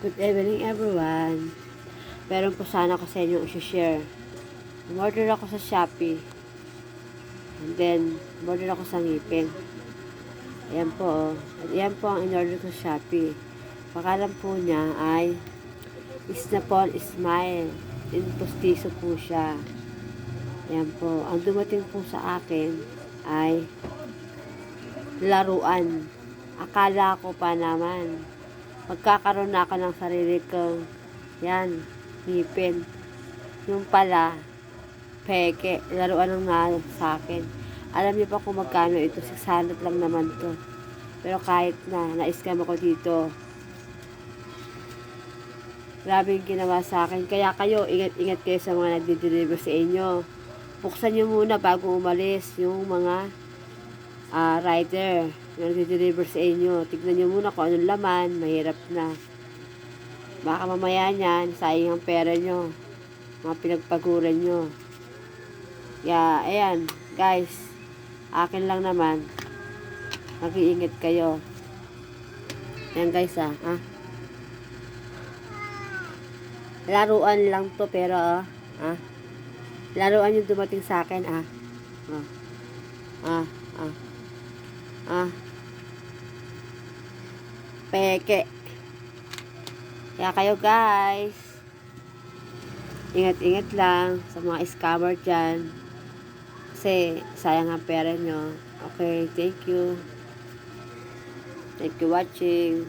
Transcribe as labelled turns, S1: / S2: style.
S1: Good evening everyone. Meron po sana ako sa inyo i-share. Umorder ako sa Shopee. And then, umorder ako sa ngipin. Ayan po. oh. At Ayan po ang in-order ko sa Shopee. Pakalan po niya ay Snapon Smile. In postiso po siya. Ayan po. Ang dumating po sa akin ay laruan. Akala ko pa naman magkakaroon na ako ng sarili kong yan, ngipin. Yung pala, peke, laruan ng nga sa akin. Alam niyo pa kung magkano ito, 600 lang naman to. Pero kahit na, na-scam ako dito. Grabe yung ginawa sa akin. Kaya kayo, ingat-ingat kayo sa mga nagdi-deliver sa inyo. Buksan nyo muna bago umalis yung mga ah rider na nagde-deliver sa inyo. Tignan nyo muna kung anong laman, mahirap na. Baka mamaya niyan, sayang ang pera nyo. Mga pinagpaguran nyo. Kaya, ayan, guys, akin lang naman, mag-iingat kayo. Ayan guys ah, ha? Laruan lang to pero ah, ah. Laruan yung dumating sa akin ah. Ah. Ah, ah. Ah. Peke. Kaya kayo guys. Ingat-ingat lang sa mga scammer dyan. Kasi sayang ang pera nyo. Okay, thank you. Thank you watching.